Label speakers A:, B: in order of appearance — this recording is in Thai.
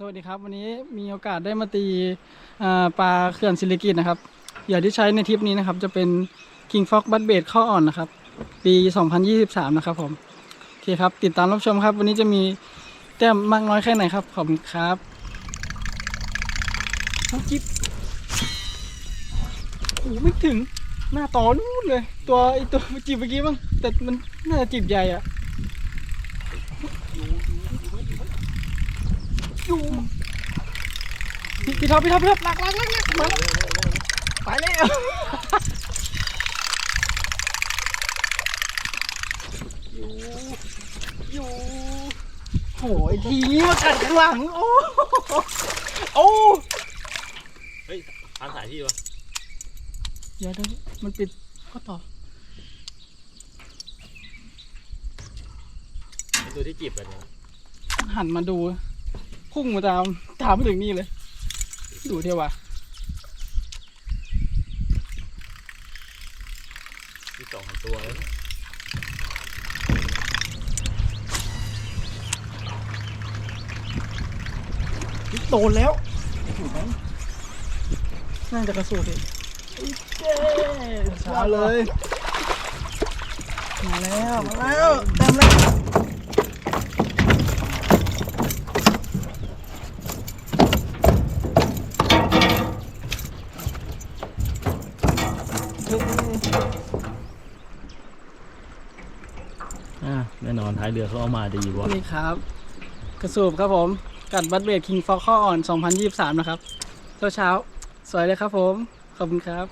A: สวัสดีครับ วันนี้มีโอกาสได้มาตีปลาเขื่อนศิริกิตนะครับเหยื่อที่ใช้ในทริปนี้นะครับ จะเป็น King Fox b u d b a i t ข้ออ่อนนะครับ ปี 2023 นะครับผมโอเคครับ ติดตามรับชมครับ วันนี้จะมีแต้มมากน้อยแค่ไหนครับ ขอบคุณครับน้องจิ๊บโอ้ไม่ถึงหน้าต่อนู่นเลย ตัวไอตัวจีบเมื่อกี้มั้งแต่มันน่าจะจีบใหญ่อะ อยู่พี่พี่ท็อปพี่ท็อปพี่ท็อปหลักหลักหลักหลักมาแล้วไปแล้วอยู่อยู่โหไอ้ทีนี้มากัดข้างหลังโอ้โอ้
B: เฮ้ยทางสายที่วะ
A: เดี๋ยวเดี๋ยวมันปิดก็ต่อ
B: ไอ้ตัวที่จีบกันเนี่ย
A: หันมาดู พุ่งมาตามตามมาถึงนี่เลย ดูเทวะ
B: มีสองสามตัวแล้ว
A: โดนแล้วถูกไหมน่าจะกระสุนเลยเจ๊ช้าเลย มาแล้ว มาแล้วเต็มแล้วเฮ้ย
B: อ่าแน่นอนท้ายเรือเขาเอามาดีวะ
A: นี่ครับ กระสูบครับผม กัดบัตเบดคิงฟอกข้ออ่อน 2023 นะครับเช้าเช้าๆสวยเลยครับผม ขอบคุณครับ